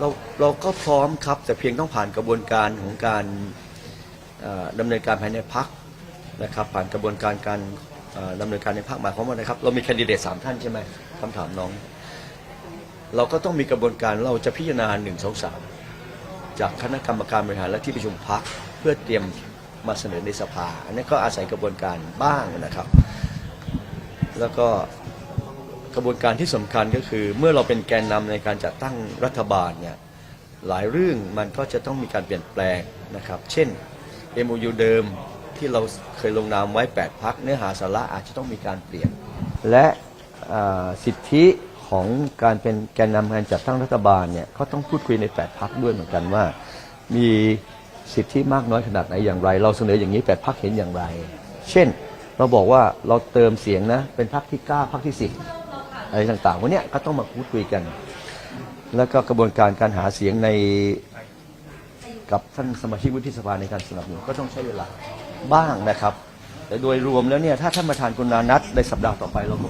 เราเราก็พร้อมครับ แต่เพียงต้องผ่านกระบวนการของการเอ่อดำเนินการภายในพักนะครับ ผ่านกระบวนการการเอ่อดำเนินการในพักหมายความว่านะครับ เรามีแคนดิเดตสามท่านใช่ไหมคำถามน้อง เราก็ต้องมีกระบวนการเราจะพิจารณาหนึ่งสองสามจากคณะกรรมการบริหารและที่ประชุมพักเพื่อเตรียมมาเสนอในสภา อันนี้ก็อาศัยกระบวนการบ้างนะครับ แล้วก็ กระบวนการที่สำคัญก็คือ เมื่อเราเป็นแกนนำในการจัดตั้งรัฐบาลเนี่ยหลายเรื่องมันก็จะต้องมีการเปลี่ยนแปลงนะครับ เช่น MOU เดิมที่เราเคยลงนามไว้ 8 พักเนื้อหาสาระอาจจะต้องมีการเปลี่ยน และสิทธิของการเป็นแกนนำการจัดตั้งรัฐบาลเนี่ยก็ต้องพูดคุยใน 8 พักด้วยเหมือนกันว่า มีสิทธิมากน้อยขนาดไหนอย่างไร เราเสนออย่างนี้ 8 พักเห็นอย่างไร เช่น เราบอกว่าเราเติมเสียงนะเป็นพักที่ 9 พักที่ 10 อะไรต่างๆวันนี้ก็ต้องมาพูดคุยกัน แล้วก็กระบวนการการหาเสียงในกับท่านสมาชิกวุฒิสภาในการสนับสนุนก็ต้องใช้เวลาบ้างนะครับ แต่โดยรวมแล้วเนี่ยถ้าท่านประธานกรุณานัดในสัปดาห์ต่อไปเราก็